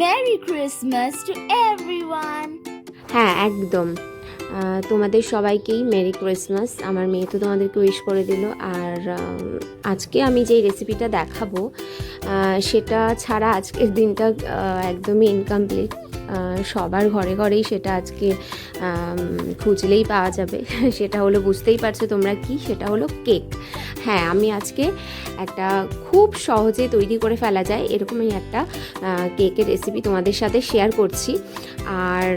Merry Christmas to everyone হ্যাঁ একদম। তোমাদের সবাইকেই মেরি ক্রিসমাস আমার মেয়ে তো তোমাদেরকে উইশ করে দিল। আর আজকে আমি যে রেসিপিটা দেখাবো সেটা ছাড়া আজকের দিনটা একদমই ইনকমপ্লিট সবার ঘরে ঘরেই সেটা আজকে খুঁজলেই পাওয়া যাবে। সেটা হলো বুঝতেই পারছ তোমরা কি? সেটা হলো কেক। হ্যাঁ আমি আজকে একটা খুব সহজে তৈরি করে ফেলা যায় এরকমই একটা কেকের রেসিপি তোমাদের সাথে শেয়ার করছি। আর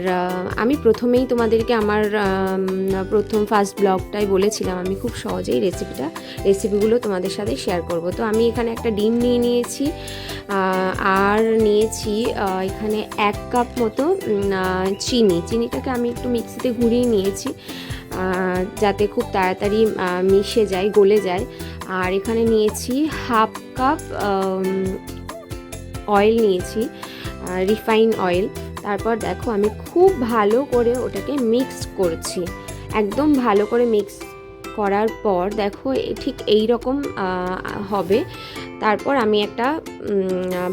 আমি প্রথমেই তোমাদেরকে আমার প্রথম ফার্স্ট ব্লগটাই বলেছিলাম। আমি খুব সহজেই রেসিপিটা রেসিপিগুলো তোমাদের সাথে শেয়ার করব। তো আমি এখানে একটা ডিম নিয়ে নিয়েছি আর নিয়েছি এখানে এক কাপ মতো চিনি। চিনিটাকে আমি একটু মিক্সিতে ঘুরিয়ে নিয়েছি যাতে খুব তাড়াতাড়ি মিশে যায়, গলে যায়। আর এখানে নিয়েছি হাফ কাপ অয়েল নিয়েছি রিফাইন অয়েল তারপর দেখো আমি খুব ভালো করে ওটাকে মিক্স করছি। একদম ভালো করে মিক্স করার পর দেখো ঠিক এই রকম হবে। তারপর আমি একটা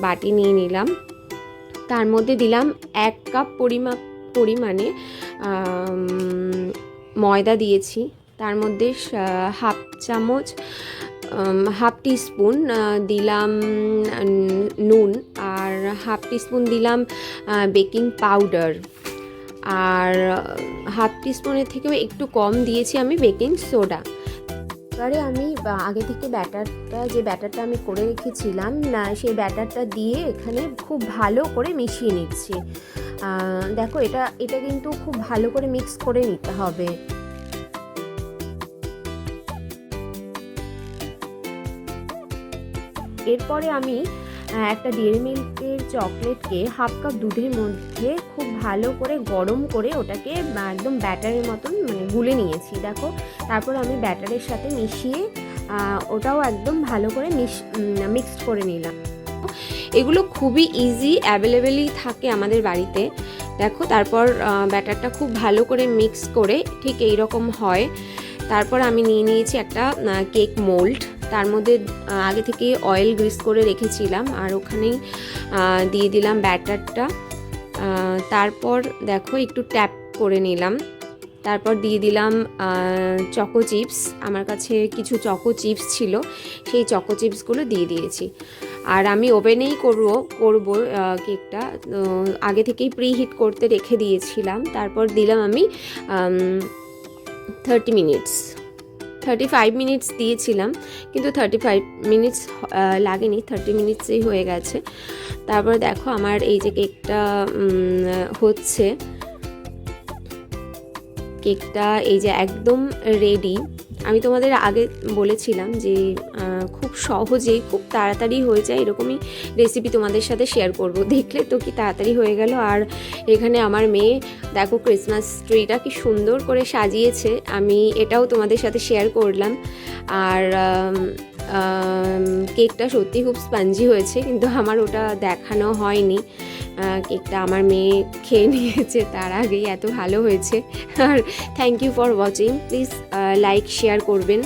বাটি নিয়ে নিলাম। তার মধ্যে দিলাম এক কাপ পরিমাপ পরিমাণে ময়দা দিয়েছি। তার মধ্যে হাফ চামচ হাফ টিস্পুন দিলাম নুন। হাফ টিস্পুন দিলাম বেকিং পাউডার। আর হাফ টিস্পুনের থেকেও একটু কম দিয়েছি আমি বেকিং সোডা। এবারে আমি আগে থেকে ব্যাটারটা, যে ব্যাটারটা আমি করে রেখেছিলাম, না, সেই ব্যাটারটা দিয়ে এখানে খুব ভালো করে মিশিয়ে নিচ্ছি। দেখো, এটা এটা কিন্তু খুব ভালো করে মিক্স করে নিতে হবে। এরপরে আমি একটা ডেয়ারি মিল্কের চকলেটকে হাফ কাপ দুধের মধ্যে খুব ভালো করে গরম করে ওটাকে একদম ব্যাটারের মতন মানে গুলে নিয়েছি, দেখো। তারপর আমি ব্যাটারের সাথে মিশিয়ে ওটাও একদম ভালো করে মিক্সড করে নিলাম। এগুলো খুবই ইজি অ্যাভেলেবেলই থাকে আমাদের বাড়িতে। দেখো, তারপর ব্যাটারটা খুব ভালো করে মিক্স করে, ঠিক এই রকম হয়। তারপর আমি নিয়ে নিয়েছি একটা কেক মোল্ড তার মধ্যে আগে থেকে অয়েল গ্রিস করে রেখেছিলাম আর ওখানেই দিয়ে দিলাম ব্যাটারটা তারপর দেখো একটু ট্যাপ করে নিলাম। তারপর দিয়ে দিলাম চকো চিপস আমার কাছে কিছু চকো চিপস ছিল, সেই চকো চিপসগুলো দিয়ে দিয়েছি। আর আমি ওভেনেই করব করব কেকটা। আগে থেকেই প্রি হিট করতে রেখে দিয়েছিলাম। তারপর দিলাম আমি thirty minutes thirty five minutes দিয়েছিলাম, কিন্তু থার্টি ফাইভ মিনিটস লাগেনি থার্টি মিনিটসই হয়ে গেছে। তারপর দেখো আমার এই যে কেকটা হচ্ছে। কেকটা এই যে একদম রেডি আমি তোমাদের আগে বলেছিলাম যে খুব সহজেই খুব তাড়াতাড়ি হয়ে যায় এরকমই রেসিপি তোমাদের সাথে শেয়ার করব। দেখলে তো কি তাড়াতাড়ি হয়ে গেল। আর এখানে আমার মেয়ে, দেখো ক্রিসমাস ট্রিটা কি সুন্দর করে সাজিয়েছে। আমি এটাও তোমাদের সাথে শেয়ার করলাম। আর কেকটা সত্যি খুব স্পঞ্জি হয়েছে, কিন্তু আমার ওটা দেখানো হয়নি। কেকটা আমার মেয়ে খেয়ে নিয়েছে, তার আগেই এত ভালো হয়েছে। আর thank you for watching please like share করবেন।